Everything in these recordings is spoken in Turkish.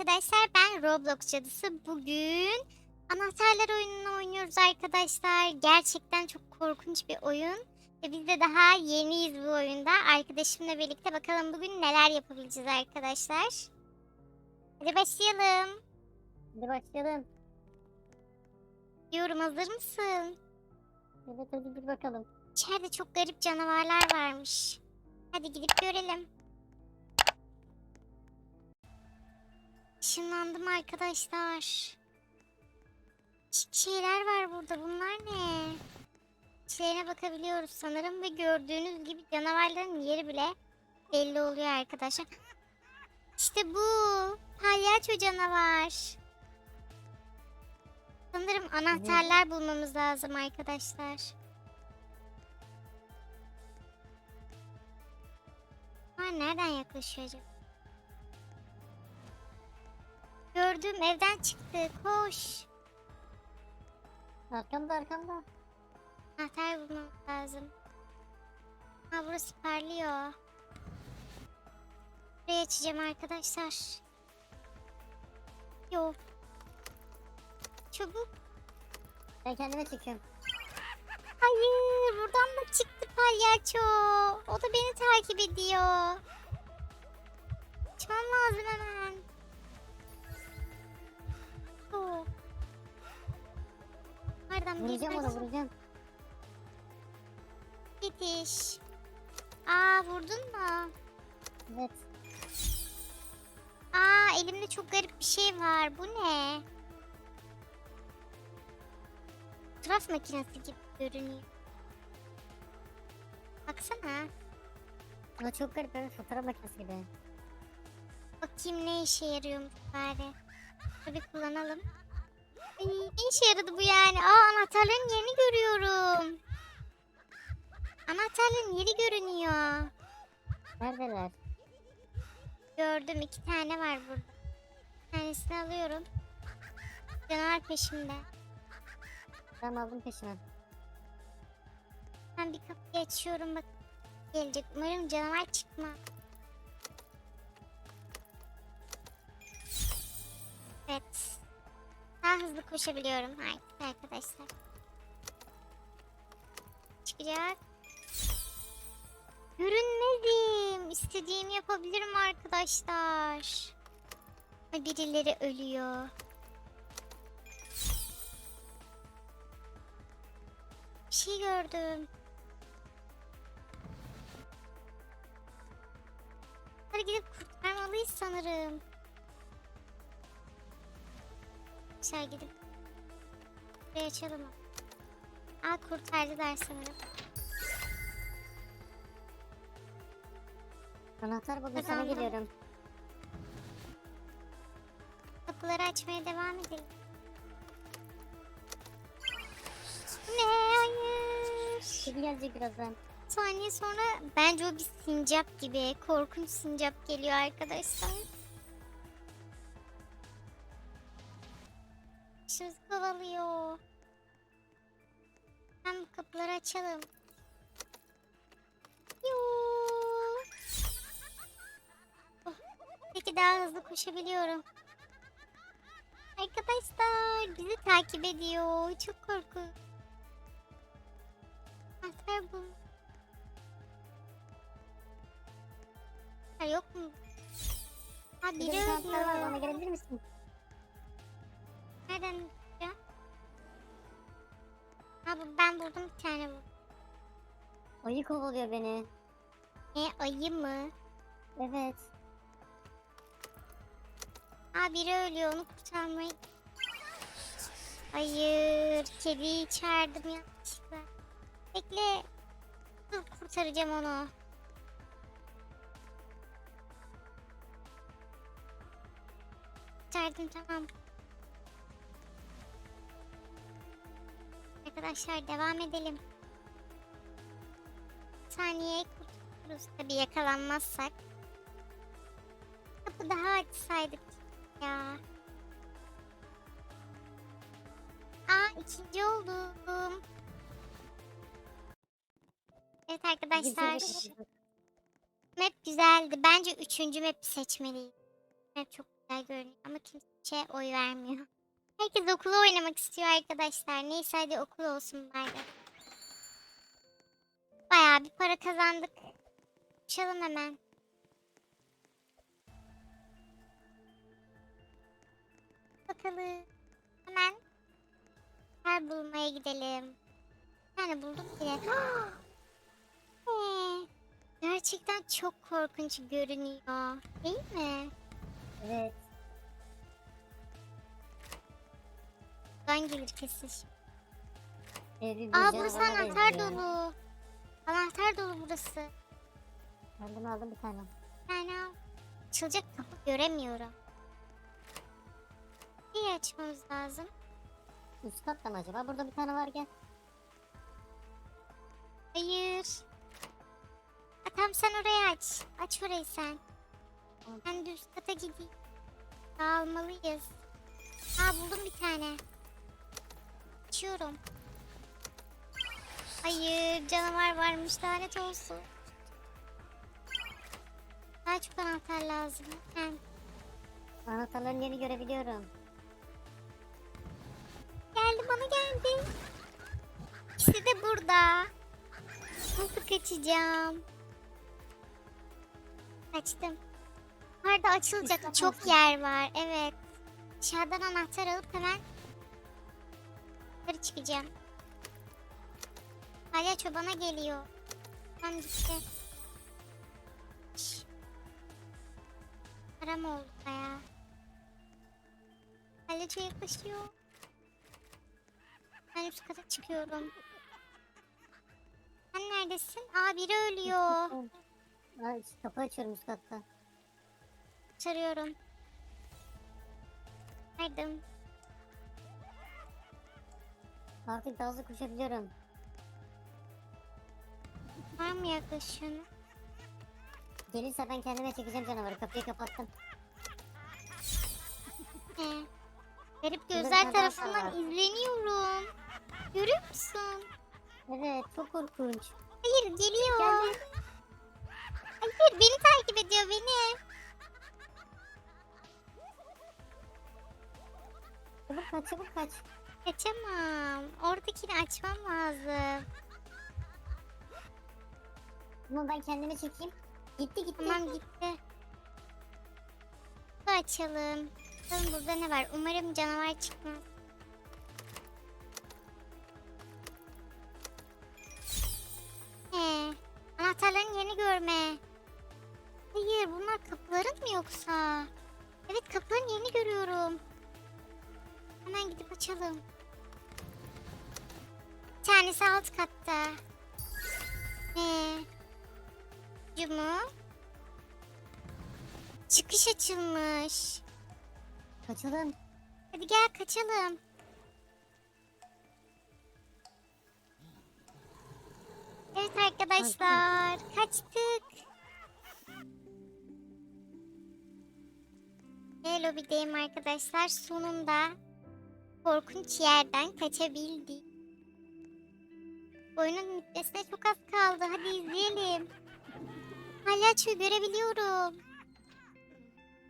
arkadaşlar ben Roblox cadısı. Bugün anahtarlar oyununu oynuyoruz arkadaşlar. Gerçekten çok korkunç bir oyun. Ve biz de daha yeniyiz bu oyunda. Arkadaşımla birlikte bakalım bugün neler yapabileceğiz arkadaşlar. Hadi başlayalım. Hadi başlayalım. Diyorum hazır mısın? Evet hadi bir bakalım. İçeride çok garip canavarlar varmış. Hadi gidip görelim. Işınlandım arkadaşlar. Değişik şeyler var burada. Bunlar ne? İçlerine bakabiliyoruz sanırım ve gördüğünüz gibi canavarların yeri bile belli oluyor arkadaşlar. İşte bu. Palyaço canavar. Sanırım anahtarlar bulmamız lazım arkadaşlar. Ha nereden yaklaşıyor acaba? Gördüm evden çıktı. Koş. Arkamda arkamda. Anahtar bulmamız lazım. Ha burası parlıyor. Burayı açacağım arkadaşlar. Yok. Çabuk. Ben kendime çekiyorum. Hayır buradan da çıktı palyaço. O da beni takip ediyor. Çıkmam lazım hemen. Yok. Nereden Vuracağım ona vuracağım. Yetiş. Aa vurdun mu? Evet. Aa elimde çok garip bir şey var. Bu ne? Fotoğraf makinesi gibi görünüyor. Baksana. Ama çok garip evet fotoğraf makinesi gibi. Bakayım ne işe yarıyormuş bari. Tabii kullanalım. Ay, ne işe yaradı bu yani? Aa anahtarların yerini görüyorum. Anahtarların yeri görünüyor. Neredeler? Gördüm iki tane var burada. Bir tanesini alıyorum. Canavar peşimde. Tamam aldım peşine. Ben bir kapıyı açıyorum bak. Gelecek. Umarım canavar çıkmaz. Evet. Daha hızlı koşabiliyorum artık arkadaşlar. Çıkacak. Görünmezim. İstediğimi yapabilirim arkadaşlar. Birileri ölüyor. Bir şey gördüm. Hadi gidip kurtarmalıyız sanırım. Aşağı gidip buraya açalım. Aa kurtardılar sanırım. Anahtar buldum sana Kazandım. geliyorum. Kapıları açmaya devam edelim. Ne? Hayır. Kedi gelecek birazdan. saniye sonra bence o bir sincap gibi. Korkunç sincap geliyor arkadaşlar. Kovalıyor. Hem kapıları açalım. Oh, Peki daha hızlı koşabiliyorum. Arkadaşlar bizi takip ediyor. Çok korkunç. Anahtar bu. Ha yok mu? Ha Bir biri var bana gelebilir misin? Nereden? Ha bu ben buldum bir tane bu. Ayı kovalıyor beni. Ne ayı mı? Evet. Ha biri ölüyor onu kurtarmayı. Hayır kediyi çağırdım yanlışlıkla. Bekle. Dur kurtaracağım onu. Kurtardım tamam. Arkadaşlar devam edelim. Saniye kurtarırız tabii yakalanmazsak. Kapı daha açsaydık ya. Aa ikinci oldum. Evet arkadaşlar. Map güzeldi. Bence üçüncü map seçmeliyiz. Map çok güzel görünüyor ama kimse oy vermiyor. Herkes okula oynamak istiyor arkadaşlar. Neyse hadi okul olsun bari. Bayağı bir para kazandık. Uçalım hemen. Bakalım. Hemen her bulmaya gidelim. Tane bulduk bile. Ee, Gerçekten çok korkunç görünüyor. Değil mi? Evet. Ben gelir kesin. Evi Aa bir burası anahtar dolu. Anahtar dolu burası. Aldım aldım bir tane. Yani al. açılacak kapı göremiyorum. İyi açmamız lazım. Üst katta mı acaba? Burada bir tane var gel. Hayır. Ha, tamam sen orayı aç. Aç orayı sen. Ben de üst kata gideyim. Dağılmalıyız. Aa buldum bir tane. Açıyorum. Hayır canavar varmış lanet olsun. Daha çok anahtar lazım. Hem Anahtarların yerini görebiliyorum. geldi bana geldi. İkisi de burada. Nasıl kaçacağım? Kaçtım. Yukarıda açılacak çok yer var. Evet. Dışarıdan anahtar alıp hemen yukarı çıkacağım. Palyaço bana geliyor. Tam gitti. Param oldu baya. Palyaço yaklaşıyor. Ben üst kata çıkıyorum. Sen neredesin? Aa biri ölüyor. Aa, kapı açıyorum üst katta. Çarıyorum. Haydım. Artık daha hızlı koşabiliyorum. Var mı yaklaşanı? Gelirse ben kendime çekeceğim canavarı. Kapıyı kapattım. Garip bir gözler daha tarafından izleniyorum. Görüyor musun? Evet çok korkunç. Hayır geliyor. Geldi. Hayır beni takip ediyor beni. Çabuk kaç çabuk kaç. Kaçamam. Oradakini açmam lazım. Ama ben kendime çekeyim. Gitti gitti. Tamam gitti. Bu açalım. Bakalım burada ne var? Umarım canavar çıkmaz. He. Anahtarların yerini görme. Hayır bunlar kapıların mı yoksa? Evet kapıların yerini görüyorum. Hemen gidip açalım. Bir tanesi alt katta. He. Cumu. Çıkış açılmış. Kaçalım. Hadi gel kaçalım. Evet arkadaşlar kaçtık. E lobideyim arkadaşlar. Sonunda korkunç yerden kaçabildik. Oyunun bitmesine çok az kaldı. Hadi izleyelim. Palyaçoyu görebiliyorum.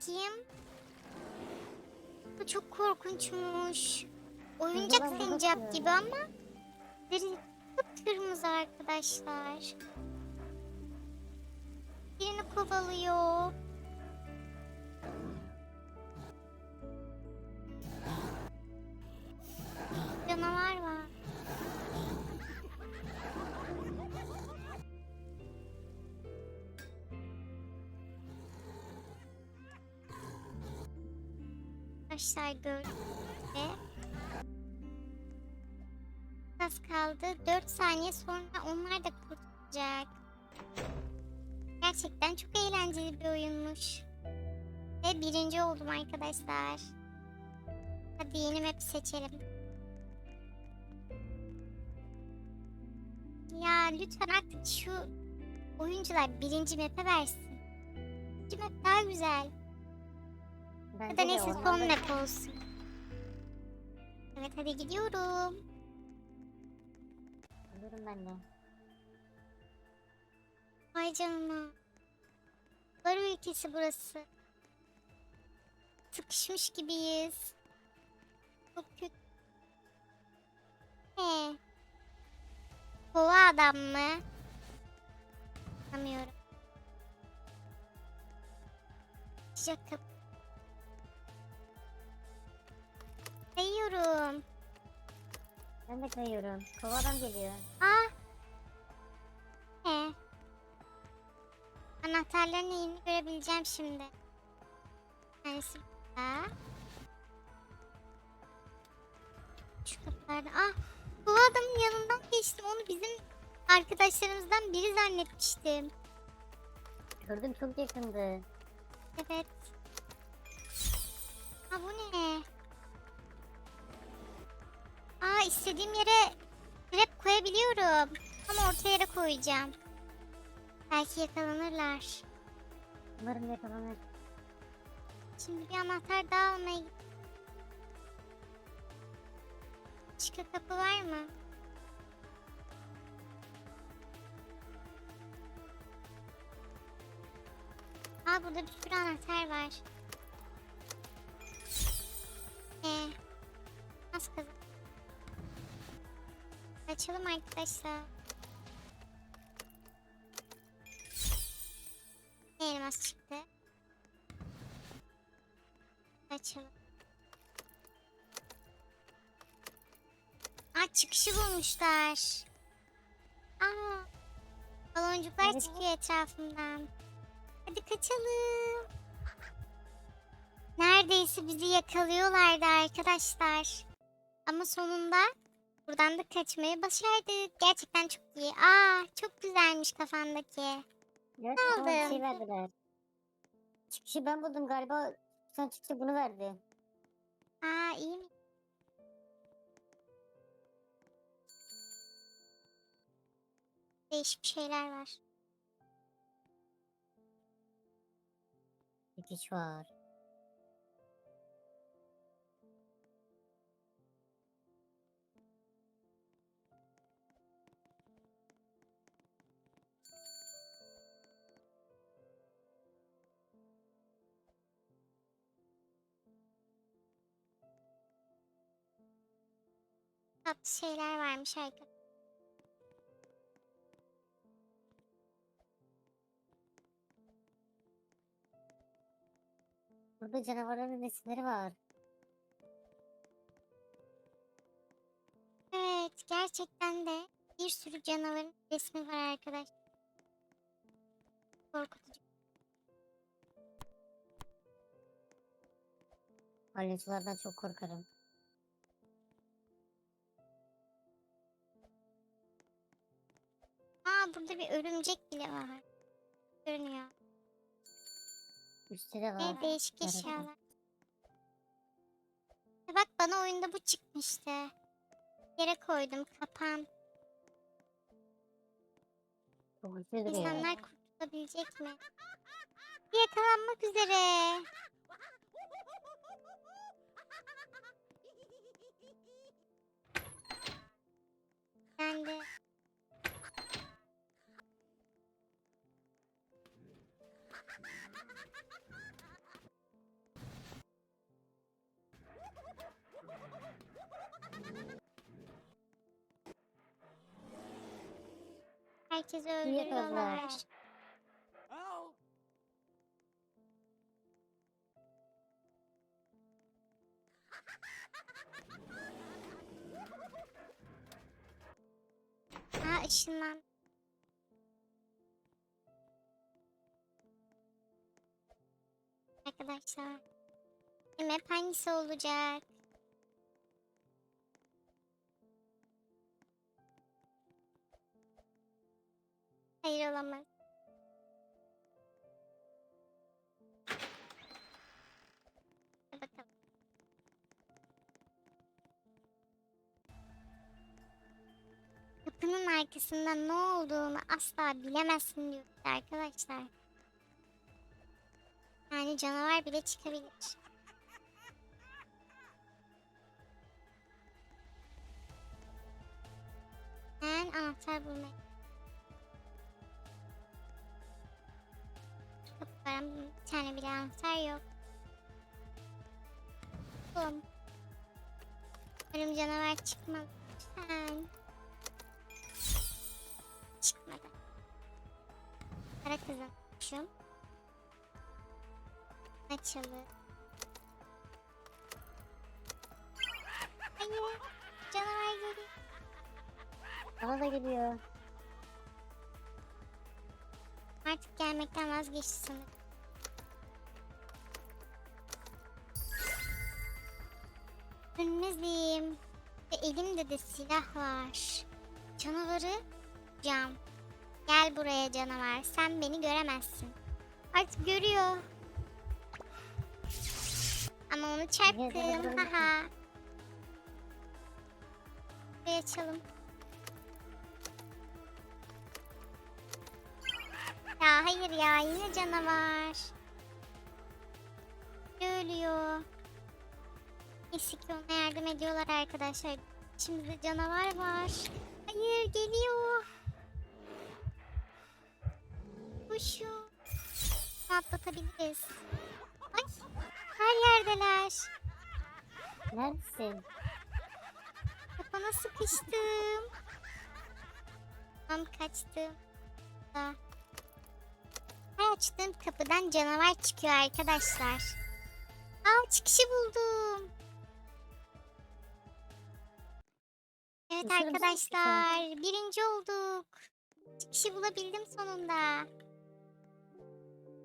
Kim? Bu çok korkunçmuş. Oyuncak sincap gibi ama deri kıpkırmızı arkadaşlar. Birini kovalıyor. Arkadaşlar gördüğünüz az kaldı. 4 saniye sonra onlar da kurtulacak. Gerçekten çok eğlenceli bir oyunmuş. Ve birinci oldum arkadaşlar. Hadi yeni map seçelim. Ya lütfen artık şu oyuncular birinci map'e versin. Birinci map daha güzel. Ya Bence da de neyse son map olsun. Evet hadi gidiyorum. Buyurun ben de. Vay canına. Barı ülkesi burası. sıkışmış gibiyiz. Çok kötü. He. Kova adam mı? Anlamıyorum. Sıcak kapı. Kayıyorum. Ben de kayıyorum. Kova adam geliyor. Aa. He. Anahtarların yerini görebileceğim şimdi. Tanesi burada. Şu kapılarda. Ah. Bu adamın yanından geçtim. Onu bizim arkadaşlarımızdan biri zannetmiştim. Gördüm çok yakındı. Evet. Ha bu ne? İstediğim yere trap koyabiliyorum. Ama orta yere koyacağım. Belki yakalanırlar. Umarım yakalanır. Şimdi bir anahtar daha almaya Başka kapı var mı? Aa burada bir sürü anahtar var. Ee, az kazan. Açalım arkadaşlar. Elmas çıktı? Açalım. Aa çıkışı bulmuşlar. Aa. Baloncuklar Evet. çıkıyor etrafımdan. Hadi kaçalım. Neredeyse bizi yakalıyorlardı arkadaşlar. Ama sonunda buradan da kaçmayı başardık. Gerçekten çok iyi. Aa çok güzelmiş kafandaki. Evet bir şey verdiler. Çıkışı ben buldum galiba. Son çıkışı bunu verdi. Aa iyi mi? Değişik şeyler var. Dikiş var. Tatlı şeyler varmış arkadaşlar. Burada canavarların resimleri var. Evet gerçekten de bir sürü canavarın resmi var arkadaşlar. Korkutucu. Palyaçolardan çok korkarım. Aa burada bir örümcek bile var. Görünüyor. Üstte de var. Ne değişik eşyalar. E bak bana oyunda bu çıkmıştı. Yere koydum kapan. İnsanlar kurtulabilecek mi? Yakalanmak üzere. Ben de. Herkesi öldürüyorlar. Ha ışınlan. Arkadaşlar. Map hangisi olacak? Hayır olamaz. Kapının arkasında ne olduğunu asla bilemezsin diyor arkadaşlar. Yani canavar bile çıkabilir. Ben anahtar bulmayı. Kapıların bir tane bile anahtar yok. buldum. Umarım canavar çıkmaz. Lütfen. Çıkmadı. Para kazanmışım. Açalım. Hayır. Canavar geliyor. Bana da geliyor. Artık gelmekten vazgeçti sanırım. Ölmezim. Ve elimde de silah var. Canavarı cam. Gel buraya canavar. Sen beni göremezsin. Artık görüyor. Ama onu çarptım. Haha. Burayı açalım. Ya hayır ya yine canavar. Ölüyor. Neyse ki ona yardım ediyorlar arkadaşlar. Şimdi de canavar var. Hayır geliyor. Koşun. Atlatabiliriz. Ay her yerdeler. Neredesin? Kafana sıkıştım. Tam kaçtım. Da. Her açtığım kapıdan canavar çıkıyor arkadaşlar. Al çıkışı buldum. Evet Mısır mısın arkadaşlar birinci olduk. Çıkışı bulabildim sonunda.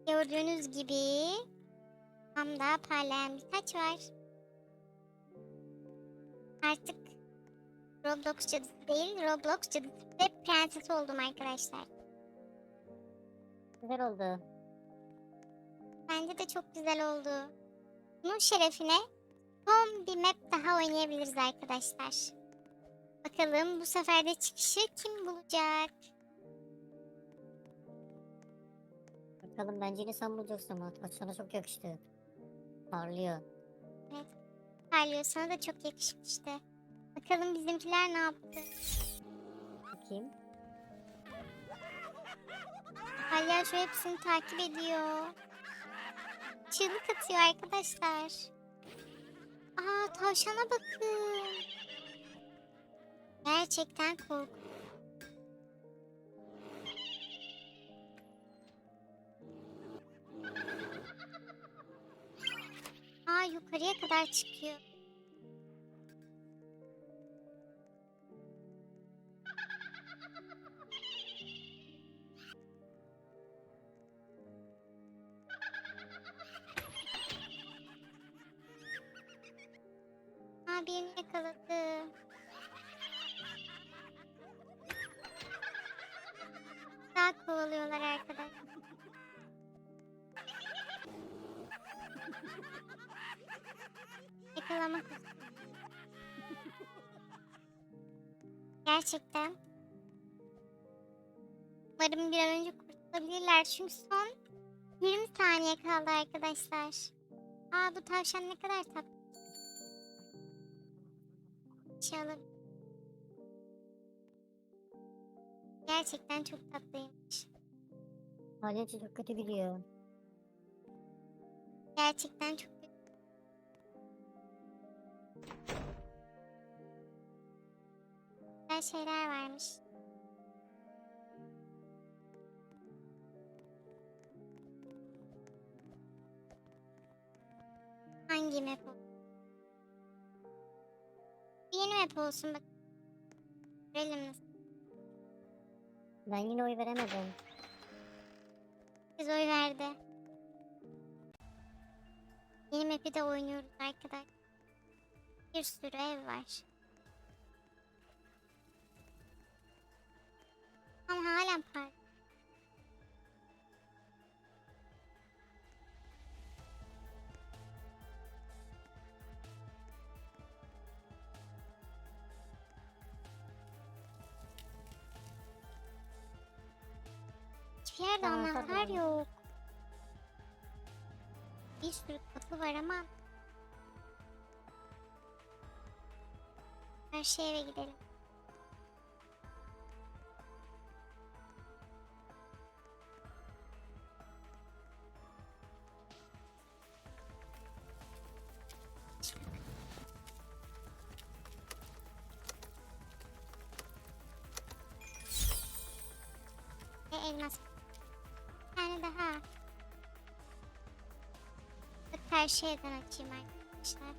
Gördüğünüz gibi tam da parlayan bir taç var. Artık Roblox cadısı değil, Roblox cadısı ve prenses oldum arkadaşlar. Güzel oldu. Bence de çok güzel oldu. Bunun şerefine son bir map daha oynayabiliriz arkadaşlar. Bakalım bu sefer de çıkışı kim bulacak? Bakalım bence yine sen bulacaksın ama. Taç sana çok yakıştı. Parlıyor. Parlıyor sana da çok yakışmıştı. Bakalım bizimkiler ne yaptı? Bakayım. Palyaço hepsini takip ediyor. Çığlık atıyor arkadaşlar. Aa tavşana bakın. Gerçekten kork. Aa yukarıya kadar çıkıyor. Aa birini yakaladı. Daha kovalıyorlar arkadaşlar. Yakalamak üzere. Gerçekten. Umarım bir an önce kurtulabilirler çünkü son 20 saniye kaldı arkadaşlar. Aa bu tavşan ne kadar tatlı. Şey Gerçekten çok tatlıymış. Palyaço çok kötü gülüyor. Gerçekten çok güzel. Güzel şeyler varmış. Hangi map o? Yeni map olsun bak. Görelim nasıl. Ben yine oy veremedim. Biz oy verdi. Yeni map'i de oynuyoruz arkadaşlar. Bir sürü ev var. Hiçbir yerde anahtar yok. Bir sürü kapı var ama. Her şeye eve gidelim. elmas daha. Bak karşı evden açayım arkadaşlar.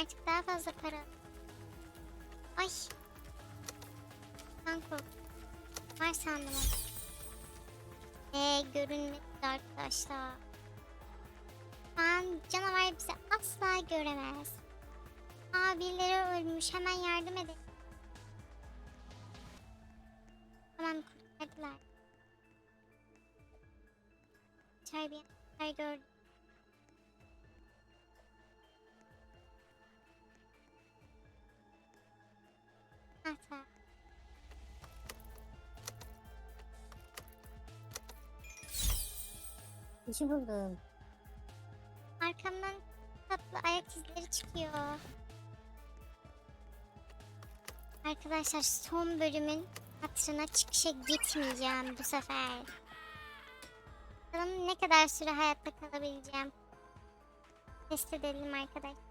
Artık daha fazla para. Ay. Ben korktum. Var sandım onu. Ee, görünmedi arkadaşlar. An canavar bizi asla göremez. Aa birileri ölmüş. Hemen yardım edin. Tamam kurtardılar. Terbiye gördüm. Ha tamam. İşi buldum. Arkamdan tatlı ayak izleri çıkıyor. Arkadaşlar son bölümün hatırına çıkışa gitmeyeceğim bu sefer. Bakalım ne kadar süre hayatta kalabileceğim. Test edelim arkadaşlar.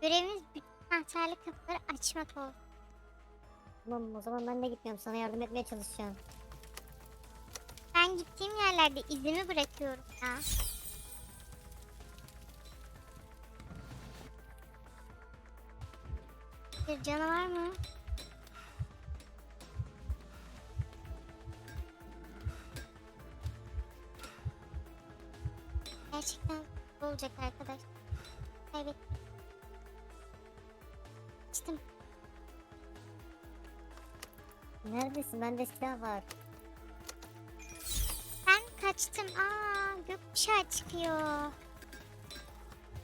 Görevimiz bütün anahtarlı kapıları açmak oldu. Tamam o zaman ben de gitmiyorum. Sana yardım etmeye çalışacağım. Ben gittiğim yerlerde izimi bırakıyorum ya. Bir canavar mı? Olacak arkadaş. Kaybettim. Açtım. Neredesin? Bende silah var. Ben kaçtım. Aa gökkuşağı çıkıyor.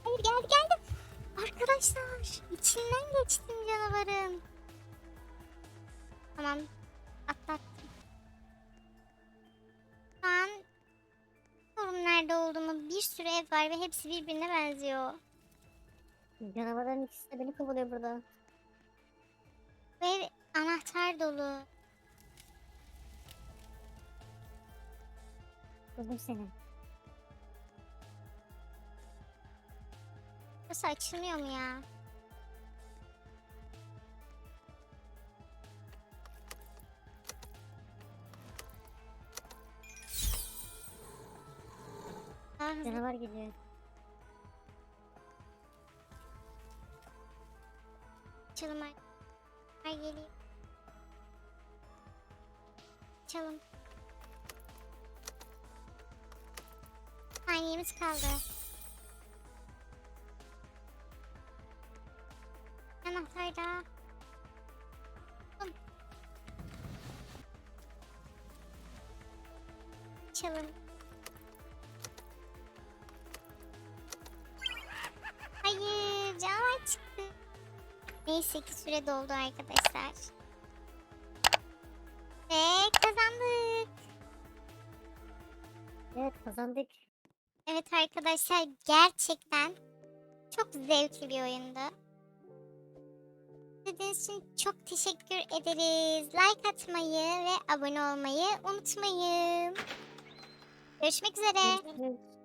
Hayır geldi geldi. Arkadaşlar içinden geçtim canavarın. Tamam var ve hepsi birbirine benziyor. Canavarların ikisi de beni kovalıyor burada. Bu ev anahtar dolu. Buldum seni. Burası açılmıyor mu ya? Hızlı Canavar geliyor. açalım ay. Ay geliyor. Açalım. Saniyemiz kaldı. Anahtar daha. Bum. Neyse ki süre doldu arkadaşlar. Ve kazandık. Evet kazandık. Evet arkadaşlar gerçekten çok zevkli bir oyundu. İzlediğiniz için çok teşekkür ederiz. Like atmayı ve abone olmayı unutmayın. Görüşmek üzere. Görüşürüz.